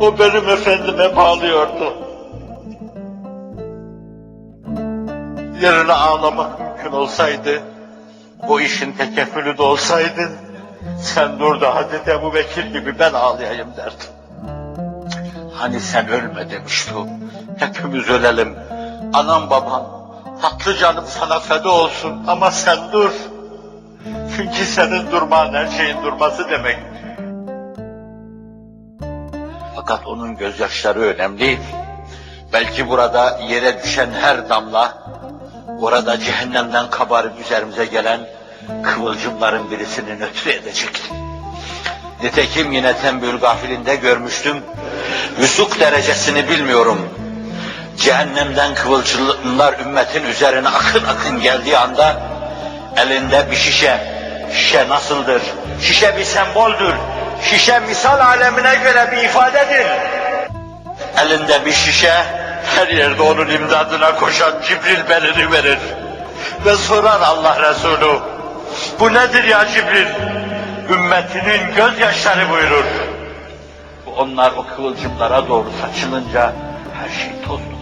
O benim efendime bağlıyordu. Yerine ağlamak mümkün olsaydı, bu işin tekeffülü de olsaydın, sen dur da Hazreti Ebu Bekir gibi ben ağlayayım derdim. Hani sen ölme demişti. Hepimiz ölelim. Anam babam, tatlı canım sana feda olsun ama sen dur. Çünkü senin durman her şeyin durması demek. Fakat onun gözyaşları önemli. Belki burada yere düşen her damla, orada cehennemden kabarıp üzerimize gelen kıvılcımların birisini nötr edecekti. Nitekim yine Tembül Gafilinde görmüştüm. Vüsuk derecesini bilmiyorum. Cehennemden kıvılcımlar ümmetin üzerine akın akın geldiği anda elinde bir şişe. Şişe nasıldır? Şişe bir semboldür. Şişe misal alemine göre bir ifadedir. Elinde bir şişe, her yerde onun imdadına koşan Cibril belini verir. Ve sorar Allah Resulü, bu nedir ya Cibril? Ümmetinin gözyaşları buyurur. Onlar o kıvılcımlara doğru saçılınca her şey toz